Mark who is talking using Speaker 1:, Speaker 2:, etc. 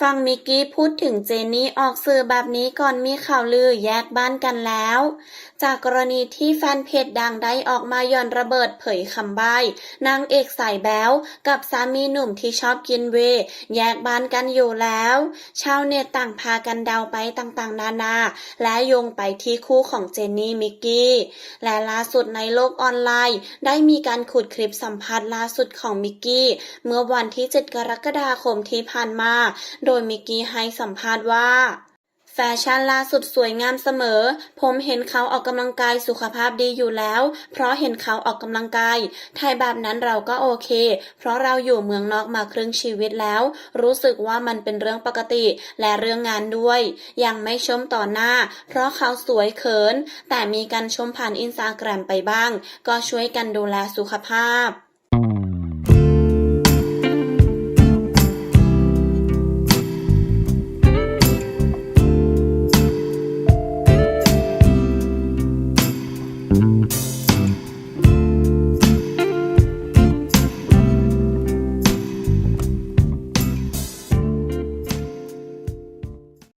Speaker 1: ฟังมิกกี้พูดถึงเจนนี่ออกสื่อแบบนี้ก่อนมีข่าวลือแยกบ้านกันแล้ว จากกรณีที่แฟนเพจดังได้ออกมาย่อนระเบิดเผยคำใบ้นางเอกสายแบ๊วกับสามีหนุ่มที่ชอบกินเว แยกบ้านกันอยู่แล้ว ชาวเน็ตต่างพากันเดาไปต่างๆ นานา และโยงไปที่คู่ของเจนนี่มิกกี้ และล่าสุดในโลกออนไลน์ ได้มีการขุดคลิปสัมภาษณ์ล่าสุดของมิกกี้เมื่อวันที่ 7 กรกฎาคมที่ผ่านมาโดยมิกกี้ให้สัมภาษณ์ว่า แฟชั่นล่าสุดสวยงามเสมอ ผมเห็นเขาออกกำลังกายสุขภาพดีอยู่แล้ว เพราะเห็นเขาออกกำลังกายถ่ายแบบนั้นเราก็โอเค เพราะเราอยู่เมืองนอกมาครึ่งชีวิตแล้ว รู้สึกว่ามันเป็นเรื่องปกติและเรื่องงานด้วย ยังไม่ชมต่อหน้า เพราะเขาสวยเขิน แต่มีการชมผ่านอินสตาแกรมไปบ้าง ก็ช่วยกันดูแลสุขภาพ